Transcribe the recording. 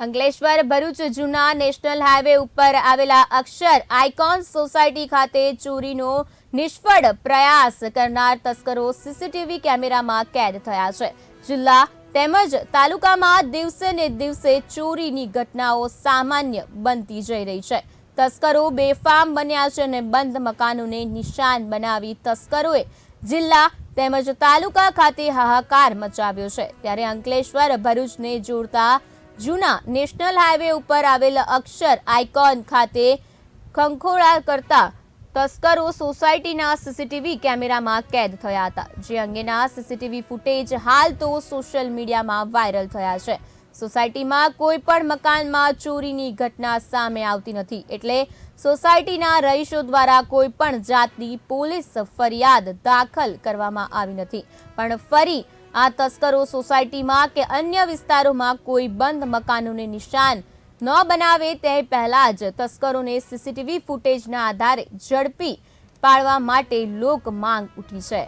અંકલેશ્વર ભરૂચ જૂના national highway ઉપર આવેલા અક્ષર આઇકોન સોસાયટી ખાતે ચોરીનો નિષ્ફળ પ્રયાસ કરનાર તસ્કરો સીસીટીવી કેમેરામાં કેદ થયા છે. જિલ્લા તેમજ તાલુકામાં દિવસે ને દિવસે ચોરીની ઘટનાઓ સામાન્ય બનતી જઈ રહી છે. તસ્કરો બેફામ બન્યા છે અને બંધ મકાનોને નિશાન બનાવી તસ્કરોએ જિલ્લા તેમજ તાલુકા ખાતે હાહાકાર મચાવ્યો છે. ત્યારે અંકલેશ્વર ભરૂચને જોડતા જૂના નેશનલ હાઈવે ઉપર આવેલ અક્ષર આઇકોન ખાતે ખંખોળા કરતા તસ્કરો સોસાયટીના સીસીટીવી કેમેરામાં કેદ થયા હતા. જે અંગેના સીસીટીવી ફૂટેજ હાલ તો સોશિયલ મીડિયામાં વાયરલ થયા છે. સોસાયટીમાં કોઈ પણ મકાનમાં ચોરીની ઘટના સામે આવતી નથી એટલે સોસાયટીના રહીશો દ્વારા કોઈ પણ જાતની પોલીસ ફરિયાદ દાખલ કરવામાં આવી નથી. પણ ફરી આ તસ્કરો સોસાયટીમાં કે અન્ય વિસ્તારોમાં કોઈ બંધ મકાનોને નિશાન ન બનાવે તે પહેલા જ તસ્કરોને સીસીટીવી ફૂટેજના આધારે ઝડપી પાડવા માટે લોક માંગ ઉઠી છે.